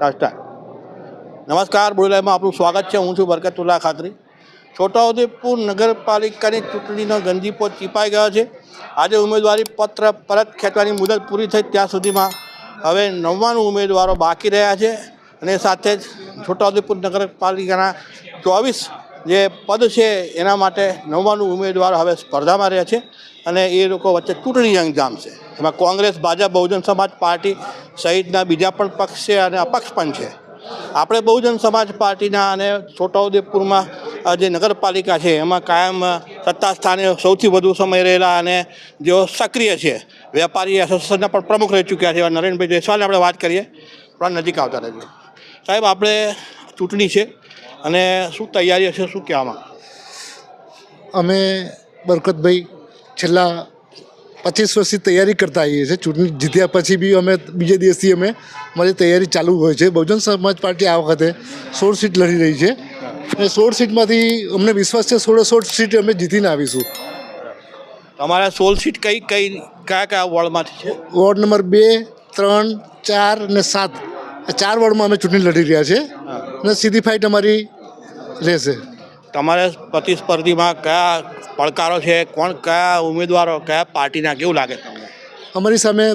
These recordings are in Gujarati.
રાષ્ટ્ર. નમસ્કાર બોલામાં આપનું સ્વાગત છે. હું છું બરકતુલ્લા ખાતરી. છોટાઉદેપુર નગરપાલિકાની ચૂંટણીનો ગંદીપો ચીપાઈ ગયો છે. આજે ઉમેદવારી પત્ર પરત ખેંચવાની મુદત પૂરી થઈ ત્યાં સુધીમાં હવે નવ્વાણું ઉમેદવારો બાકી રહ્યા છે. અને સાથે જ છોટાઉદેપુર નગરપાલિકાના ચોવીસ જે પદ છે એના માટે નવ્વાણું ઉમેદવાર હવે સ્પર્ધામાં રહ્યા છે અને એ લોકો વચ્ચે ચૂંટણી જંગ જામશે એમાં કોંગ્રેસ, ભાજપ, બહુજન સમાજ પાર્ટી સહિતના બીજા પણ પક્ષ છે અને અપક્ષ પણ છે. આપણે બહુજન સમાજ પાર્ટીના અને છોટાઉદેપુરમાં જે નગરપાલિકા છે, એમાં કાયમ સત્તા સ્થાને સૌથી વધુ સમય રહેલા અને જેઓ સક્રિય છે, વેપારી એસોસિએશનના પણ પ્રમુખ રહી ચૂક્યા છે એવા નરેનભાઈ જયસ્વાલને આપણે વાત કરીએ. પણ નજીક આવતા રહેજો. સાહેબ, આપણે ચૂંટણી છે. અને શું તૈયારી હશે શું કહેવામાં? અમે બરકતભાઈ છેલ્લા પચીસ વર્ષથી તૈયારી કરતા આવીએ છીએ. ચૂંટણી જીત્યા પછી બી અમે બીજે દિવસથી અમે મારી તૈયારી ચાલુ હોય છે. બહુજન સમાજ પાર્ટી આ વખતે સોળ સીટ લડી રહી છે. અને સોળ સીટમાંથી અમને વિશ્વાસ છે સોળે સોળ સીટ અમે જીતીને આવીશું. તમારા સોળ સીટ કઈ કઈ કયા કયા વોર્ડમાંથી છે? વોર્ડ નંબર બે ત્રણ ચાર અને સાત. આ ચાર વોર્ડમાં અમે ચૂંટણી લડી રહ્યા છે. અને સીધી ફાઇટ અમારી રહેશે તમારે પ્રતિસ્પર્ધીમાં કયા પડકારો છે? કોણ કયા ઉમેદવારો કયા પાર્ટીના કેવું લાગે તમને? અમારી સામે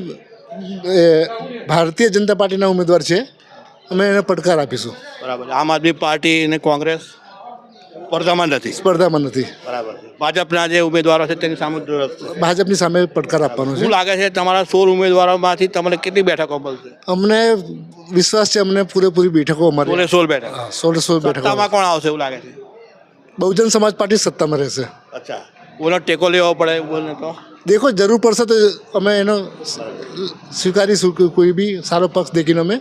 ભારતીય જનતા પાર્ટીના ઉમેદવાર છે. અમે એને પડકાર આપીશું. બરાબર. આમ આદમી પાર્ટી અને કોંગ્રેસ? સ્પર્ધામાં નથી. સ્પર્ધામાં નથી. બરાબર. ભાજપના જે ઉમેદવારો છે તેની સામે ભાજપની સામે પડકાર આપવાનો છે. શું લાગે છે તમારા સોળ ઉમેદવારોમાંથી તમને કેટલી બેઠકો મળશે? અમને વિશ્વાસ છે અમને પૂરેપૂરી બેઠકો અમારી. સોળ બેઠક. સોળે સોળ બેઠકો. કોણ આવશે એવું લાગે છે? બહુજન સમાજ પાર્ટી સત્તામાં રહેશે. અચ્છા. ઓનો ટેકો લેવો પડે એવું બોલે તો? દેખો જરૂર પડશે તો અમે એનો સ્વીકારીશું કોઈ બી સારો પક્ષ દેખીને અમે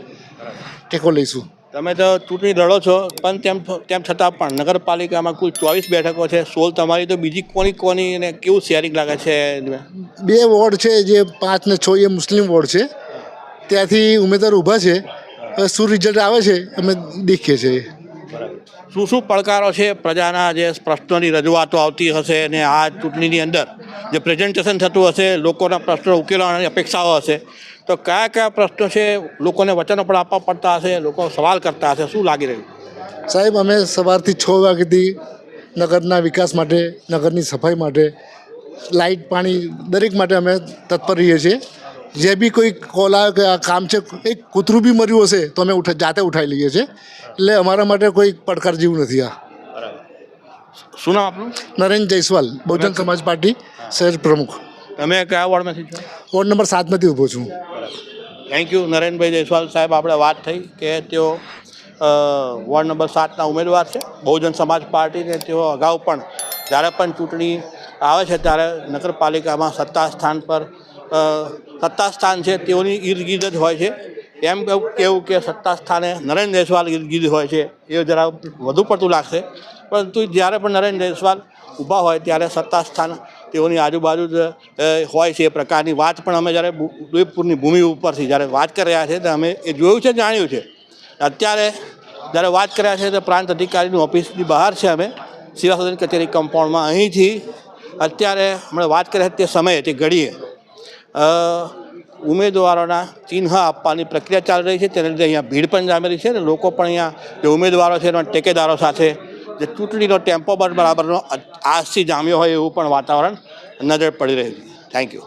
ટેકો લઈશું. તમે તો ચૂંટણી લડો છો, પણ તેમ તેમ છતાં પણ નગરપાલિકામાં કુલ ચોવીસ બેઠકો છે. સોળ તમારી તો બીજી કોની કોની અને કેવું શેરિંગ લાગે છે? બે વોર્ડ છે, જે પાંચ ને છ એ મુસ્લિમ વોર્ડ છે. ત્યાંથી ઉમેદવાર ઊભા છે શું રિઝલ્ટ આવે છે, અમે દેખીએ છીએ. શું શું પડકારો છે પ્રજાના જે પ્રશ્નોની રજૂઆતો આવતી હશે અને આ ચૂંટણીની અંદર જે પ્રેઝન્ટેશન થતું હશે, લોકોના પ્રશ્નો ઉકેલવાની અપેક્ષાઓ હશે, તો કયા કયા પ્રશ્નો છે લોકોને વચનો પણ આપવા પડતા હશે, લોકો સવાલ કરતા હશે? શું લાગી રહ્યું? સાહેબ, અમે સવારથી છ વાગ્યાથી નગરના વિકાસ માટે, નગરની સફાઈ માટે, લાઇટ, પાણી દરેક માટે અમે તત્પર રહીએ છીએ. જે બી કોઈ કોલ આવે કે આ કામ છે એક કૂતરું બી મર્યું હશે તો અમે ઉઠા જાતે ઉઠાવી લઈએ છીએ. એટલે અમારા માટે કોઈ પડકાર જેવું નથી આ. શું નામ આપનું? નરેન જયસ્વાલ બહુજન સમાજ પાર્ટી શહેર પ્રમુખ. તમે કયા વોર્ડમાંથી છો? વોર્ડ નંબર સાતમાંથી ઊભો છું. થેન્ક યુ નરેનભાઈ જયસ્વાલ સાહેબ. આપણે વાત થઈ કે તેઓ વોર્ડ નંબર સાતના ઉમેદવાર છે. બહુજન સમાજ પાર્ટીને તેઓ અગાઉ પણ જ્યારે પણ ચૂંટણી આવે છે ત્યારે નગરપાલિકામાં સત્તા સ્થાન પર સત્તા સ્થાન છે, તેઓની ઈર્દ ગીર્દ જ હોય છે. એમ કેવું કે સત્તા સ્થાને નરેન્દ્ર જયસ્વાલ ઈર્દગીર્દ હોય છે, એ જરા વધુ પડતું લાગશે. પરંતુ જ્યારે પણ નરેન્દ્ર જયસ્વાલ ઊભા હોય, ત્યારે સત્તા સ્થાન તેઓની આજુબાજુ જ હોય છે, એ પ્રકારની વાત પણ અમે જ્યારે ઉદયપુરની ભૂમિ ઉપરથી જ્યારે વાત કરી રહ્યા છે તો અમે એ જોયું છે, જાણ્યું છે. અત્યારે જ્યારે વાત કર્યા છે તો પ્રાંત અધિકારીની ઓફિસની બહાર છે અમે સેવા કચેરી કમ્પાઉન્ડમાં અહીંથી અત્યારે હમણાં વાત કરી તે સમયે, તે ઘડીએ. ઉમેદવારોના ચિહ્ન આપવાની પ્રક્રિયા ચાલી રહી છે. તેને લીધે અહીંયા ભીડ પણ જામેલી છે અને લોકો પણ અહીંયા જે ઉમેદવારો છે એના ટેકેદારો સાથે જે ચૂંટણીનો ટેમ્પો બરાબરનો આજથી જામ્યો હોય એવું પણ વાતાવરણ નજર પડી રહ્યું છે. Thank you